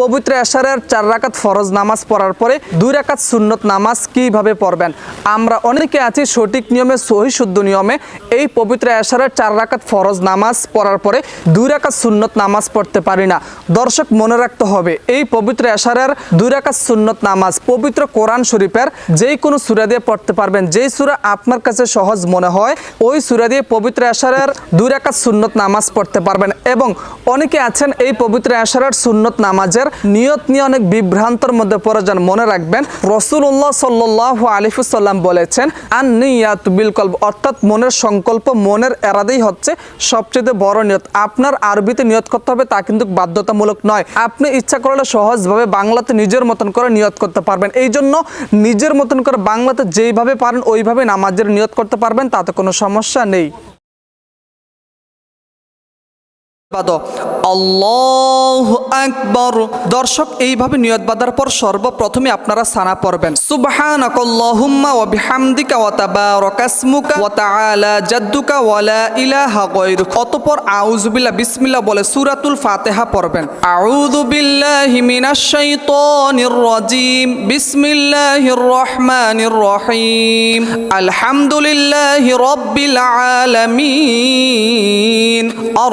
পবিত্র এশারের চার রাকাত ফরজ নামাজ পড়ার পরে দুই রাকাত সুন্নত নামাজ কীভাবে পড়বেন? আমরা অনেকে আছি সঠিক নিয়মে, সহি শুদ্ধ নিয়মে এই পবিত্র এশারের চার রাকাত ফরজ নামাজ পড়ার পরে দুই রাকাত সুন্নত নামাজ পড়তে পারি না। দর্শক, মনে রাখতে হবে, এই পবিত্র এশারের দুই রাকাত সুন্নত নামাজ পবিত্র কোরআন শরীফের যেই কোনো সুরা দিয়ে পড়তে পারবেন। যেই সুরা আপনার কাছে সহজ মনে হয়, ওই সুরা দিয়ে পবিত্র এশারের দুই রাকাত সুন্নত নামাজ পড়তে পারবেন। এবং অনেকে আছেন এই পবিত্র এশারের সুন্নত নামাজের নিয়ত নিয়ে অনেক বিভ্রান্তর মধ্যে পড়ে যান। মনে রাখবেন রসুল্লাহ সাল্লাহ আলিফুসাল্লাম বলেছেন আন নিয়াত বিলকল্প অর্থাৎ মনের সংকল্প, মনের এরাদেই হচ্ছে সবচেয়ে বড় নিয়ত। আপনার আরবিতে নিয়ত করতে হবে, তা কিন্তু বাধ্যতামূলক নয়। আপনি ইচ্ছা করলে সহজভাবে বাংলাতে নিজের মতন করে নিয়ত করতে পারবেন। এই জন্য নিজের মতন করে বাংলাতে যেইভাবে পারেন, ওইভাবে নামাজের নিয়ত করতে পারবেন, তাতে কোনো সমস্যা নেই। আল্লাহ আকবর। দর্শক, এইভাবে নিয়ত বাঁধার পর সর্বপ্রথমে আপনারা সানা পড়বেন। সুবহানাকাল্লাহুম্মা ওয়া বিহামদিকা ওয়া তাবারাকাসমুকা ওয়া তাআলা জাদ্দুকা ওয়া লা ইলাহা গায়রুক। অতঃপর আউযু বিল্লাহ বিসমিল্লাহ বলে সূরাতুল ফাতিহা পড়বেন। আউযু বিল্লাহি মিনাশ শাইতানির রাজিম। বিসমিল্লাহির রহমানির রহিম। আলহামদুলিল্লাহি রাব্বিল আলামিন। আর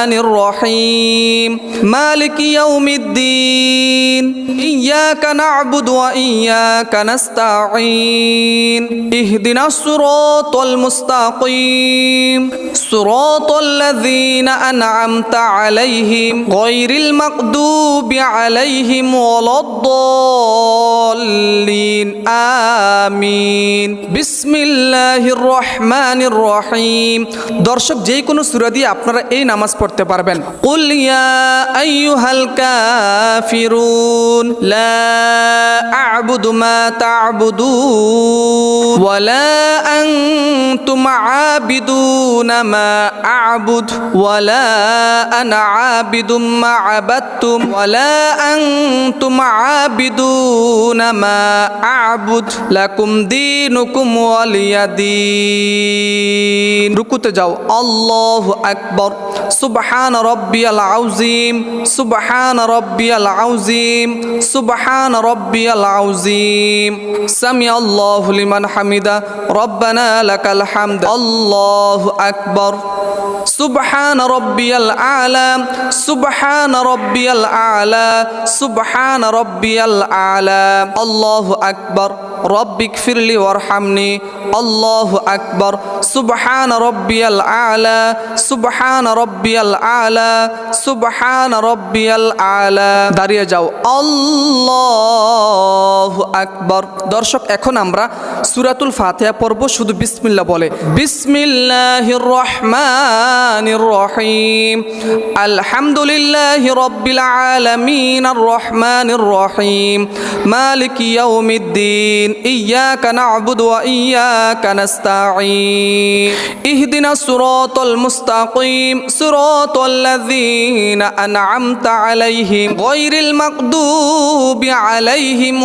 রহমানির রহিম। মালিক ইয়াউমিদ্দিন। ইয়াকা না'বুদু ওয়া ইয়াকা নাস্তাঈন। ইহদিনাস সিরাতাল মুস্তাকিম। সিরাতাল লাযীনা আন'আমতা আলাইহিম গায়রিল মাগদুবি আলাইহিম ওয়ালাদ-দাল্লিন আমিন। বিসমিল্লাহির রহমানির রহিম। দর্শক যে কোনো সূরা দিয়ে আপনারা এই নামাজ পড়তে পারবেন কুল ইয়া আইয়ুহাল কাফিরুন লা আ'বুদু মা তা'বুদুন ওয়ালা আনতুম আবিদুনা মা আ'বুদ ওয়ালা আনা আবিদুম মা আবাদতুম ওয়ালা আনতুম আবিদুনা মা আ'বুদ লাকুম দীনুকুম ওয়ালিয়াদিন রুকুতে যাও আল্লাহু আকবার সুবহান রব্বিয়াল আউজিম সুবহান রব্বিয়াল আউজিম সুবহান রব্বিয়াল আউজিম সামি আল্লাহু লিমান হামিদা রব্বানা লাকাল হামদ আল্লাহু আকবার। সুবহান রব্বিয়াল আলা, সুবহান রব্বিয়াল আলা, সুবহান রব্বিয়াল আলা। আল্লাহু আকবার। রব্বিক ফিরলি ওয়ারহামনি। আল্লাহু আকবার। সুবহান রব্বিয়াল আলা, সুবহান রব্বিয়াল আলা, সুবহান রব্বিয়াল আলা। দাঁড়িয়ে যাও। আল্লাহু আকবার। দর্শক, এখন আমরা সূরাতুল ফাতিহা পড়ব, শুধু বিসমিল্লাহ বলে। বিসমিল্লাহির রহমানির রহিম। আলহামদুলিল্লাহি রাব্বিল আলামিন আর রহমানির রহিম। মালিকি ইয়াউমিদ্দিন। ইয়াকা না'বুদু ওয়া ইয়াকা নাস্তাঈন। ইহদিনাস সিরাতাল মুস্তাকিম। সিরাতাল লাযীনা আন'আমতা আলাইহিম। গায়রিল মাগদুবি আলাইহিম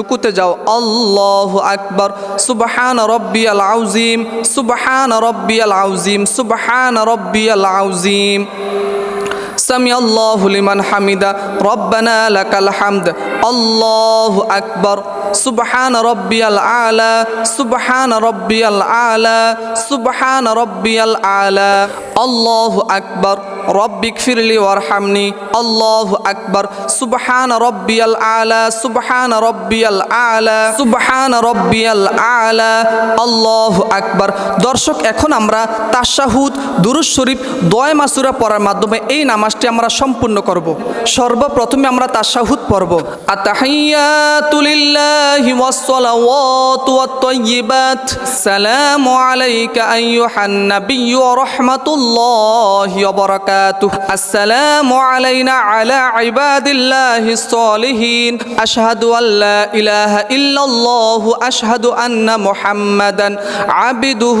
রুকুতে যাও। আল্লাহ আকবর। সুবহান রব্বি আল আউজিম সুবহান রব্বি আল আউজিম সুবহান রব্বি আল আউজিম সামি আল্লাহ লিমান হামিদা। রব্বানা লাকাল হামদ। আল্লাহু আকবর, সুবহান রব্বিয়াল আলা, সুবহান রব্বিয়াল আলা, সুবহান রব্বিয়াল আলা। আল্লাহু আকবর রব্বিক ফিরলি ওয়ারহামনি। আল্লাহু আকবর, সুবহান রব্বিয়াল আলা, সুবহান রব্বিয়াল আলা, সুবহান রব্বিয়াল আলা। আল্লাহু আকবর। দর্শক, এখন আমরা তাশাহুদ দুরুজ শরীফ দয় মাসুরা পড়ার মাধ্যমে এই নামাজটি আমরা সম্পূর্ণ করব। সর্বপ্রথমে আমরা তাশাহুদ পড়ব। التحيات لله والصلوات والطيبات. السلام عليك أيها النبي ورحمة الله وبركاته. السلام علينا على عباد الله الصالحين. أشهد أن لا إله إلا الله. أشهد أن محمدا عبده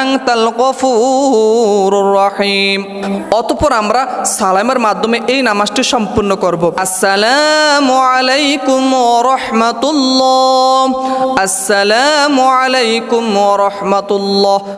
আংতাল গফুর রহিম। অতঃপর আমরা সালামের মাধ্যমে এই নামাজটি সম্পূর্ণ করব। আসসালামু আলাইকুম রহমাতুল্লাহ। আসসালামু আলাইকুম রহমাতুল্লাহ।